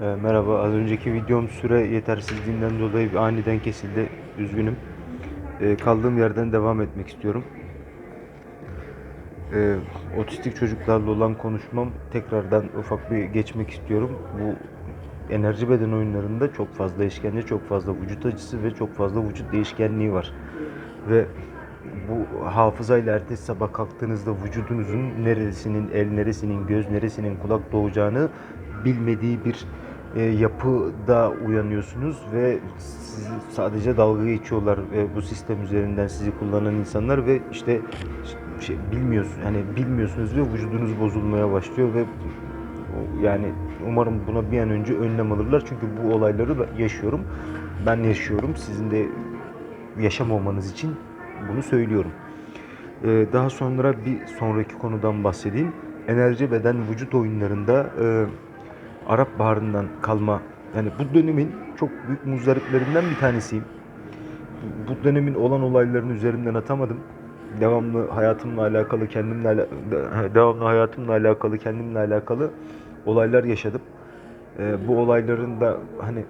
Ee, merhaba, az önceki videom süre yetersizliğinden dolayı aniden kesildi. Üzgünüm. Ee, kaldığım yerden devam etmek istiyorum. Ee, otistik çocuklarla olan konuşmam tekrardan ufak bir geçmek istiyorum. Bu enerji beden oyunlarında çok fazla işkence, çok fazla vücut acısı ve çok fazla vücut değişkenliği var. Ve bu hafızayla ertesi sabah kalktığınızda vücudunuzun neresinin, el neresinin, göz neresinin, kulak doğacağını bilmediği bir e, yapıda uyanıyorsunuz ve sizi sadece dalga geçiyorlar e, bu sistem üzerinden sizi kullanan insanlar ve işte şey bilmiyorsun hani bilmiyorsunuz ve vücudunuz bozulmaya başlıyor ve yani umarım buna bir an önce önlem alırlar çünkü bu olayları yaşıyorum. Ben yaşıyorum. Sizin de yaşamamanız için bunu söylüyorum. Ee, daha sonra bir sonraki konudan bahsedeyim. Enerji beden vücut oyunlarında e, Arap Baharı'ndan kalma yani bu dönemin çok büyük muzdariplerinden bir tanesiyim. Bu dönemin olan olaylarını üzerinden atamadım. Devamlı hayatımla alakalı, kendimle devamlı hayatımla alakalı, kendimle alakalı olaylar yaşadım. Ee, bu olayların da hani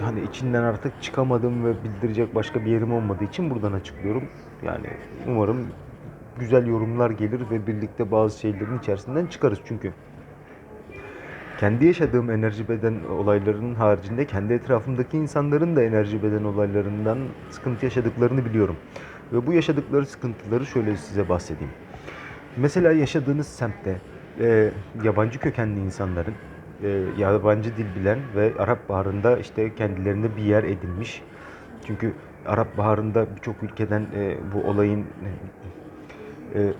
hani içinden artık çıkamadım ve bildirecek başka bir yerim olmadığı için buradan açıklıyorum. Yani umarım güzel yorumlar gelir ve birlikte bazı şeylerin içerisinden çıkarız çünkü kendi yaşadığım enerji beden olaylarının haricinde kendi etrafımdaki insanların da enerji beden olaylarından sıkıntı yaşadıklarını biliyorum. Ve bu yaşadıkları sıkıntıları şöyle size bahsedeyim. Mesela yaşadığınız semtte e, yabancı kökenli insanların e, yabancı dil bilen ve Arap Baharı'nda işte kendilerine bir yer edinmiş. Çünkü Arap Baharı'nda birçok ülkeden e, bu olayın e,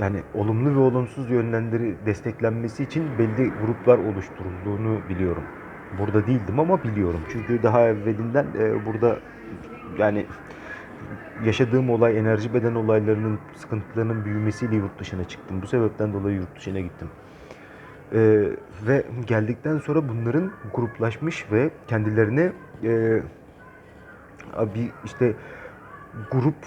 yani olumlu ve olumsuz yönleri desteklenmesi için belli gruplar oluşturulduğunu biliyorum. Burada değildim ama biliyorum. Çünkü daha evvelinden e, burada yani yaşadığım olay enerji beden olaylarının sıkıntılarının büyümesiyle yurt dışına çıktım. Bu sebepten dolayı yurt dışına gittim. Ee, ve geldikten sonra bunların gruplaşmış ve kendilerine e, bir işte grup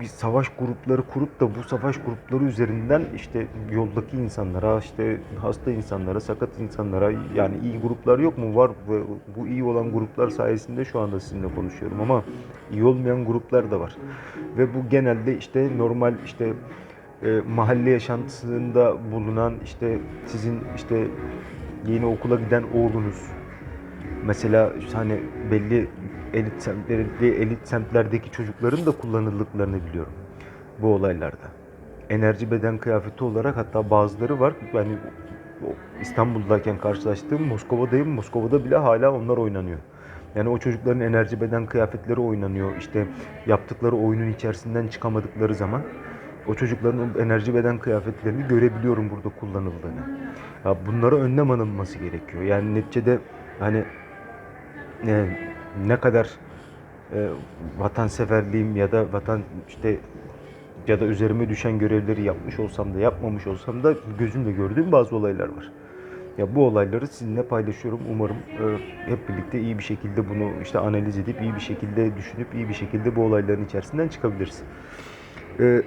bir savaş grupları kurup da bu savaş grupları üzerinden işte yoldaki insanlara, işte hasta insanlara, sakat insanlara yani iyi gruplar yok mu? Var ve bu iyi olan gruplar sayesinde şu anda sizinle konuşuyorum ama iyi olmayan gruplar da var. Ve bu genelde işte normal işte e, mahalle yaşantısında bulunan işte sizin işte yeni okula giden oğlunuz mesela hani belli elit semtlerde, elit semtlerdeki çocukların da kullanıldıklarını biliyorum bu olaylarda. Enerji beden kıyafeti olarak hatta bazıları var. Yani İstanbul'dayken karşılaştığım Moskova'dayım. Moskova'da bile hala onlar oynanıyor. Yani o çocukların enerji beden kıyafetleri oynanıyor. İşte yaptıkları oyunun içerisinden çıkamadıkları zaman o çocukların enerji beden kıyafetlerini görebiliyorum burada kullanıldığını. Ya bunlara önlem alınması gerekiyor. Yani neticede hani e, ne kadar e, vatanseverliğim ya da vatan işte ya da üzerime düşen görevleri yapmış olsam da yapmamış olsam da gözümle gördüğüm bazı olaylar var. Ya bu olayları sizinle paylaşıyorum. Umarım e, hep birlikte iyi bir şekilde bunu işte analiz edip iyi bir şekilde düşünüp iyi bir şekilde bu olayların içerisinden çıkabiliriz. E,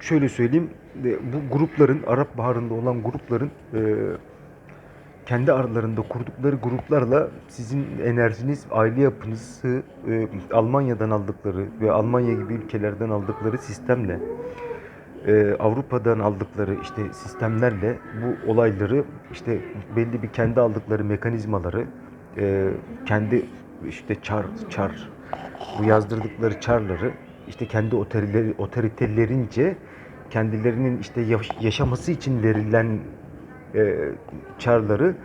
şöyle söyleyeyim, e, bu grupların Arap Baharı'nda olan grupların e, kendi aralarında kurdukları gruplarla sizin enerjiniz, aile yapınızı e, Almanya'dan aldıkları ve Almanya gibi ülkelerden aldıkları sistemle e, Avrupa'dan aldıkları işte sistemlerle bu olayları işte belli bir kendi aldıkları mekanizmaları e, kendi işte çar çar bu yazdırdıkları çarları işte kendi otoriteleri, otoritelerince kendilerinin işte yaş- yaşaması için verilen e, çarları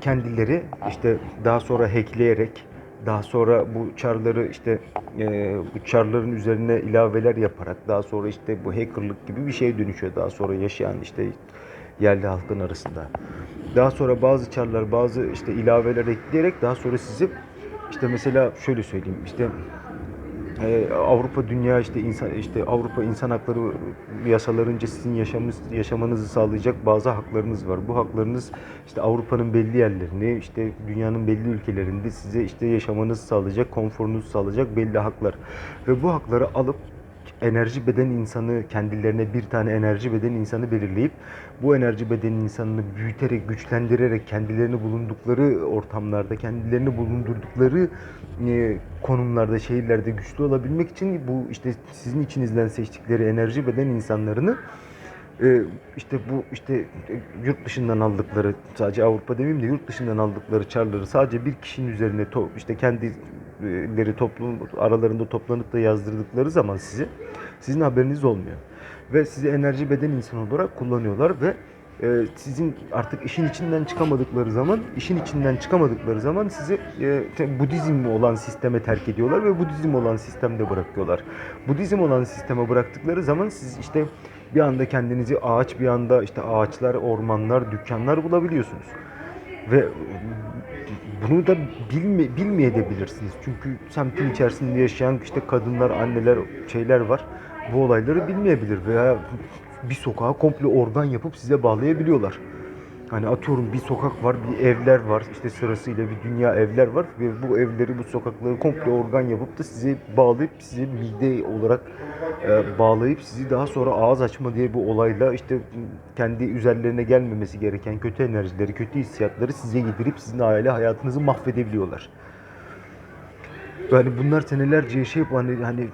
kendileri işte daha sonra hackleyerek daha sonra bu çarları işte e, bu çarların üzerine ilaveler yaparak daha sonra işte bu hackerlık gibi bir şeye dönüşüyor daha sonra yaşayan işte yerli halkın arasında. Daha sonra bazı çarlar bazı işte ilaveler ekleyerek daha sonra sizi işte mesela şöyle söyleyeyim işte ee, Avrupa Dünya işte insan işte Avrupa insan hakları yasalarınca sizin yaşamınız yaşamanızı sağlayacak bazı haklarınız var. Bu haklarınız işte Avrupa'nın belli yerlerini işte dünyanın belli ülkelerinde size işte yaşamanızı sağlayacak, konforunuzu sağlayacak belli haklar. Ve bu hakları alıp enerji beden insanı kendilerine bir tane enerji beden insanı belirleyip bu enerji beden insanını büyüterek, güçlendirerek kendilerini bulundukları ortamlarda, kendilerini bulundurdukları e, konumlarda, şehirlerde güçlü olabilmek için bu işte sizin içinizden seçtikleri enerji beden insanlarını e, işte bu işte e, yurt dışından aldıkları sadece Avrupa demeyeyim de yurt dışından aldıkları çarları sadece bir kişinin üzerine işte kendileri toplum aralarında toplanıp da yazdırdıkları zaman sizi sizin haberiniz olmuyor. Ve sizi enerji beden insanı olarak kullanıyorlar ve e, sizin artık işin içinden çıkamadıkları zaman, işin içinden çıkamadıkları zaman sizi e, Budizm olan sisteme terk ediyorlar ve Budizm olan sistemde bırakıyorlar. Budizm olan sisteme bıraktıkları zaman siz işte bir anda kendinizi ağaç bir anda işte ağaçlar, ormanlar, dükkanlar bulabiliyorsunuz. Ve bunu da bilme, bilmeyebilirsiniz. Çünkü semtin içerisinde yaşayan işte kadınlar, anneler, şeyler var. Bu olayları bilmeyebilir veya bir sokağa komple organ yapıp size bağlayabiliyorlar. Hani atıyorum bir sokak var, bir evler var. işte sırasıyla bir dünya evler var ve bu evleri, bu sokakları komple organ yapıp da sizi bağlayıp sizi mide olarak e, bağlayıp sizi daha sonra ağız açma diye bu olayla işte kendi üzerlerine gelmemesi gereken kötü enerjileri, kötü hissiyatları size yedirip sizin aile hayatınızı mahvedebiliyorlar. Yani bunlar senelerce yaşayıp hani hani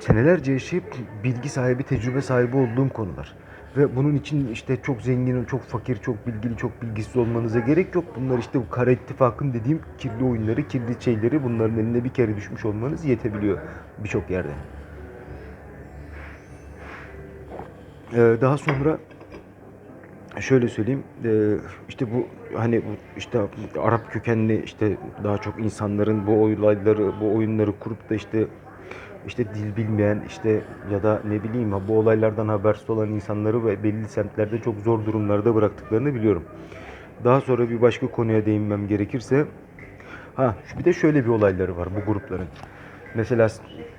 senelerce yaşayıp bilgi sahibi, tecrübe sahibi olduğum konular. Ve bunun için işte çok zengin, çok fakir, çok bilgili, çok bilgisiz olmanıza gerek yok. Bunlar işte bu kara ittifakın dediğim kirli oyunları, kirli şeyleri bunların eline bir kere düşmüş olmanız yetebiliyor birçok yerde. Ee, daha sonra şöyle söyleyeyim ee, işte bu hani bu işte Arap kökenli işte daha çok insanların bu olayları bu oyunları kurup da işte işte dil bilmeyen işte ya da ne bileyim bu olaylardan habersiz olan insanları ve belli semtlerde çok zor durumlarda bıraktıklarını biliyorum. Daha sonra bir başka konuya değinmem gerekirse ha bir de şöyle bir olayları var bu grupların. Mesela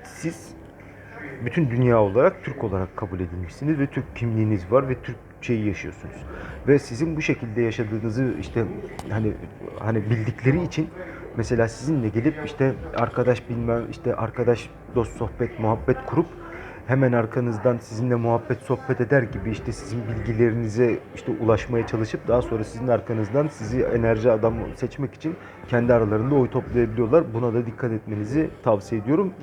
siz bütün dünya olarak Türk olarak kabul edilmişsiniz ve Türk kimliğiniz var ve Türk şeyi yaşıyorsunuz. Ve sizin bu şekilde yaşadığınızı işte hani hani bildikleri için mesela sizinle gelip işte arkadaş bilmem işte arkadaş dost sohbet muhabbet kurup hemen arkanızdan sizinle muhabbet sohbet eder gibi işte sizin bilgilerinize işte ulaşmaya çalışıp daha sonra sizin arkanızdan sizi enerji adam seçmek için kendi aralarında oy toplayabiliyorlar. Buna da dikkat etmenizi tavsiye ediyorum.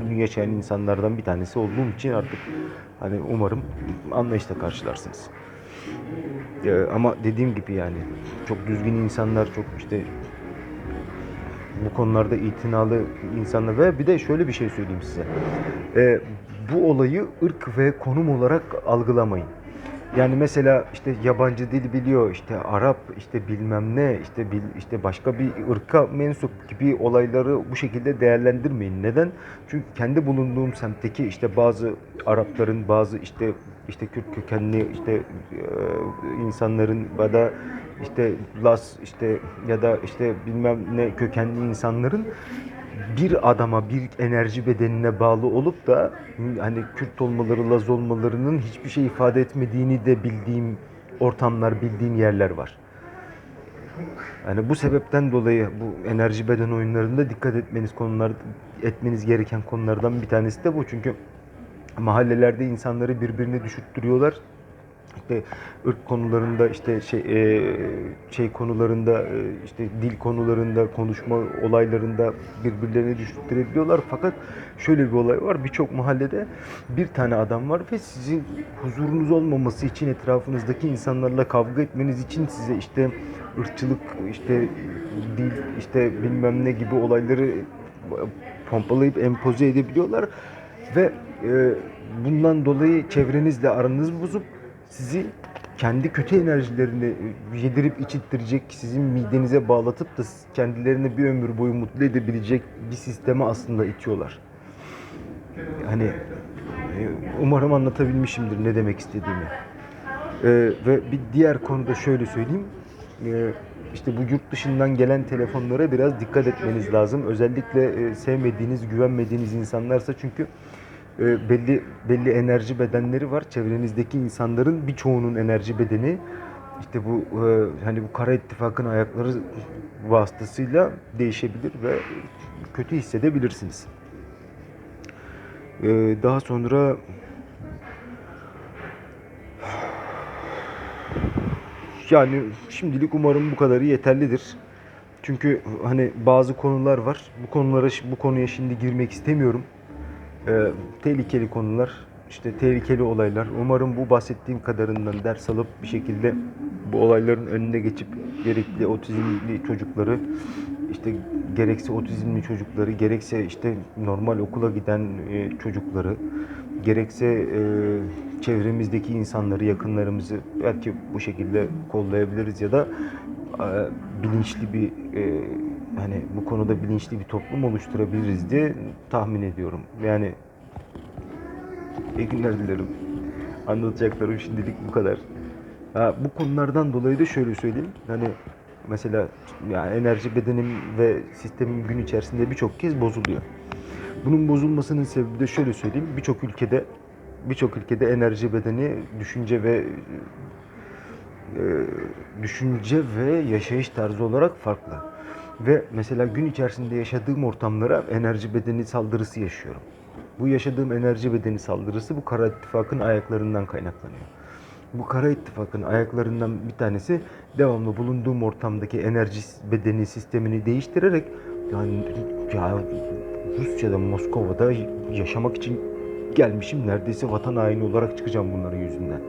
Bunu yaşayan insanlardan bir tanesi olduğum için artık hani umarım anlayışla karşılarsınız. Ee, ama dediğim gibi yani çok düzgün insanlar çok işte bu konularda itinalı insanlar ve bir de şöyle bir şey söyleyeyim size. Ee, bu olayı ırk ve konum olarak algılamayın. Yani mesela işte yabancı dil biliyor, işte Arap, işte bilmem ne, işte bil, işte başka bir ırka mensup gibi olayları bu şekilde değerlendirmeyin. Neden? Çünkü kendi bulunduğum semtteki işte bazı Arapların, bazı işte işte Kürt kökenli işte e, insanların ya da işte Las işte ya da işte bilmem ne kökenli insanların bir adama, bir enerji bedenine bağlı olup da hani Kürt olmaları, Laz olmalarının hiçbir şey ifade etmediğini de bildiğim ortamlar, bildiğim yerler var. Yani bu sebepten dolayı bu enerji beden oyunlarında dikkat etmeniz konular etmeniz gereken konulardan bir tanesi de bu. Çünkü mahallelerde insanları birbirine düşürttürüyorlar. İşte ırk konularında işte şey e, şey konularında e, işte dil konularında konuşma olaylarında birbirlerini düşürebiliyorlar fakat şöyle bir olay var birçok mahallede bir tane adam var ve sizin huzurunuz olmaması için etrafınızdaki insanlarla kavga etmeniz için size işte ırkçılık işte dil işte bilmem ne gibi olayları pompalayıp empoze edebiliyorlar. Ve e, bundan dolayı çevrenizle aranız bozup sizi kendi kötü enerjilerini yedirip içittirecek, sizin midenize bağlatıp da kendilerini bir ömür boyu mutlu edebilecek bir sisteme aslında itiyorlar. Hani e, umarım anlatabilmişimdir ne demek istediğimi. Ee, ve bir diğer konuda şöyle söyleyeyim. Ee, işte bu yurt dışından gelen telefonlara biraz dikkat etmeniz lazım. Özellikle e, sevmediğiniz, güvenmediğiniz insanlarsa çünkü e, belli belli enerji bedenleri var. Çevrenizdeki insanların birçoğunun enerji bedeni işte bu e, hani bu kara ittifakın ayakları vasıtasıyla değişebilir ve kötü hissedebilirsiniz. Ee, daha sonra yani şimdilik umarım bu kadarı yeterlidir. Çünkü hani bazı konular var. Bu konulara bu konuya şimdi girmek istemiyorum. Ee, tehlikeli konular, işte tehlikeli olaylar. Umarım bu bahsettiğim kadarından ders alıp bir şekilde bu olayların önüne geçip gerekli otizmli çocukları işte gerekse otizmli çocukları, gerekse işte normal okula giden e, çocukları, gerekse e, çevremizdeki insanları, yakınlarımızı belki bu şekilde kollayabiliriz ya da e, bilinçli bir e, hani bu konuda bilinçli bir toplum oluşturabiliriz diye tahmin ediyorum. Yani iyi günler dilerim. Anlatacaklarım şimdilik bu kadar. Ha, bu konulardan dolayı da şöyle söyleyeyim. Hani mesela yani enerji bedenim ve sistemim gün içerisinde birçok kez bozuluyor. Bunun bozulmasının sebebi de şöyle söyleyeyim. Birçok ülkede birçok ülkede enerji bedeni düşünce ve e, düşünce ve yaşayış tarzı olarak farklı. Ve mesela gün içerisinde yaşadığım ortamlara enerji bedeni saldırısı yaşıyorum. Bu yaşadığım enerji bedeni saldırısı bu Kara İttifak'ın ayaklarından kaynaklanıyor. Bu Kara İttifak'ın ayaklarından bir tanesi devamlı bulunduğum ortamdaki enerji bedeni sistemini değiştirerek yani ya Rusya'da Moskova'da yaşamak için gelmişim neredeyse vatan haini olarak çıkacağım bunların yüzünden.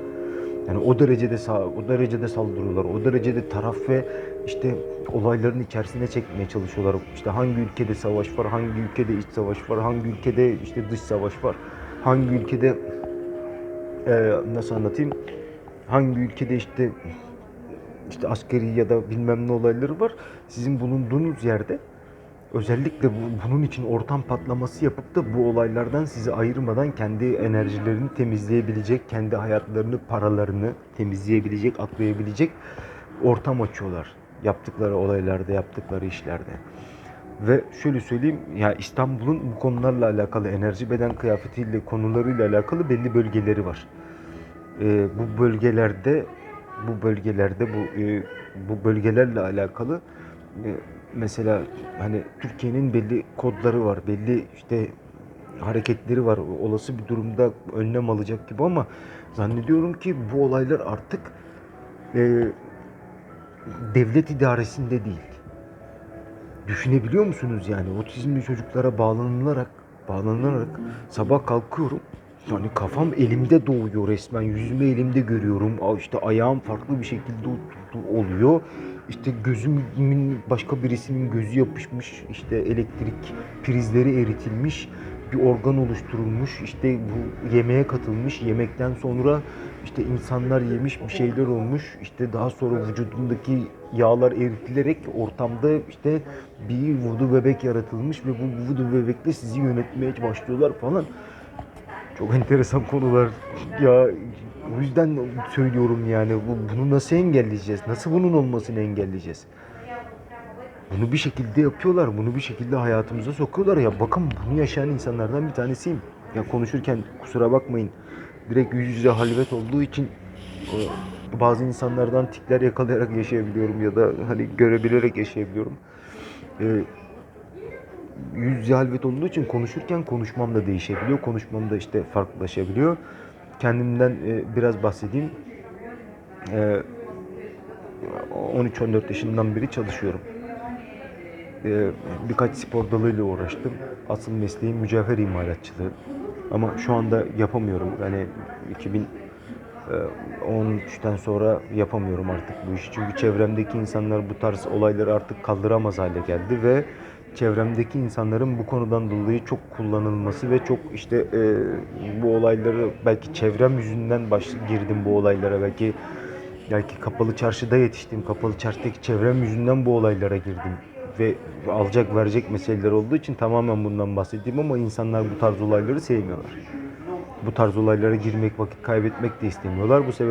Yani o derecede o derecede saldırıyorlar. O derecede taraf ve işte olayların içerisine çekmeye çalışıyorlar. İşte hangi ülkede savaş var, hangi ülkede iç savaş var, hangi ülkede işte dış savaş var, hangi ülkede e, nasıl anlatayım? Hangi ülkede işte işte askeri ya da bilmem ne olayları var. Sizin bulunduğunuz yerde özellikle bu, bunun için ortam patlaması yapıp da bu olaylardan sizi ayırmadan kendi enerjilerini temizleyebilecek, kendi hayatlarını, paralarını temizleyebilecek, aklayabilecek ortam açıyorlar. Yaptıkları olaylarda, yaptıkları işlerde. Ve şöyle söyleyeyim, ya İstanbul'un bu konularla alakalı, enerji beden kıyafetiyle konularıyla alakalı belli bölgeleri var. Ee, bu bölgelerde, bu bölgelerde, bu e, bu bölgelerle alakalı e, mesela hani Türkiye'nin belli kodları var, belli işte hareketleri var. Olası bir durumda önlem alacak gibi ama zannediyorum ki bu olaylar artık e, devlet idaresinde değil. Düşünebiliyor musunuz yani otizmli çocuklara bağlanılarak bağlanarak sabah kalkıyorum. Yani kafam elimde doğuyor resmen. Yüzümü elimde görüyorum. Aa işte ayağım farklı bir şekilde oluyor. İşte gözümün başka birisinin gözü yapışmış. İşte elektrik prizleri eritilmiş. Bir organ oluşturulmuş. İşte bu yemeğe katılmış. Yemekten sonra işte insanlar yemiş bir şeyler olmuş. İşte daha sonra vücudundaki yağlar eritilerek ortamda işte bir vudu bebek yaratılmış ve bu vudu bebekle sizi yönetmeye başlıyorlar falan. Çok enteresan konular. Ya o yüzden söylüyorum yani bu, bunu nasıl engelleyeceğiz? Nasıl bunun olmasını engelleyeceğiz? Bunu bir şekilde yapıyorlar. Bunu bir şekilde hayatımıza sokuyorlar ya. Bakın bunu yaşayan insanlardan bir tanesiyim. Ya konuşurken kusura bakmayın. Direkt yüz yüze halvet olduğu için e, bazı insanlardan tikler yakalayarak yaşayabiliyorum ya da hani görebilerek yaşayabiliyorum. Ee, yüz yüze halvet olduğu için konuşurken konuşmam da değişebiliyor. Konuşmam da işte farklılaşabiliyor. Kendimden e, biraz bahsedeyim. E, 13-14 yaşından beri çalışıyorum. E, birkaç spor dalıyla uğraştım. Asıl mesleğim mücevher imalatçılığı. Ama şu anda yapamıyorum. Yani 2013'ten sonra yapamıyorum artık bu işi. Çünkü çevremdeki insanlar bu tarz olayları artık kaldıramaz hale geldi ve çevremdeki insanların bu konudan dolayı çok kullanılması ve çok işte e, bu olayları belki çevrem yüzünden baş girdim bu olaylara belki belki kapalı çarşıda yetiştim kapalı çarşıdaki çevrem yüzünden bu olaylara girdim ve alacak verecek meseleler olduğu için tamamen bundan bahsedeyim ama insanlar bu tarz olayları sevmiyorlar. Bu tarz olaylara girmek, vakit kaybetmek de istemiyorlar. Bu sebeple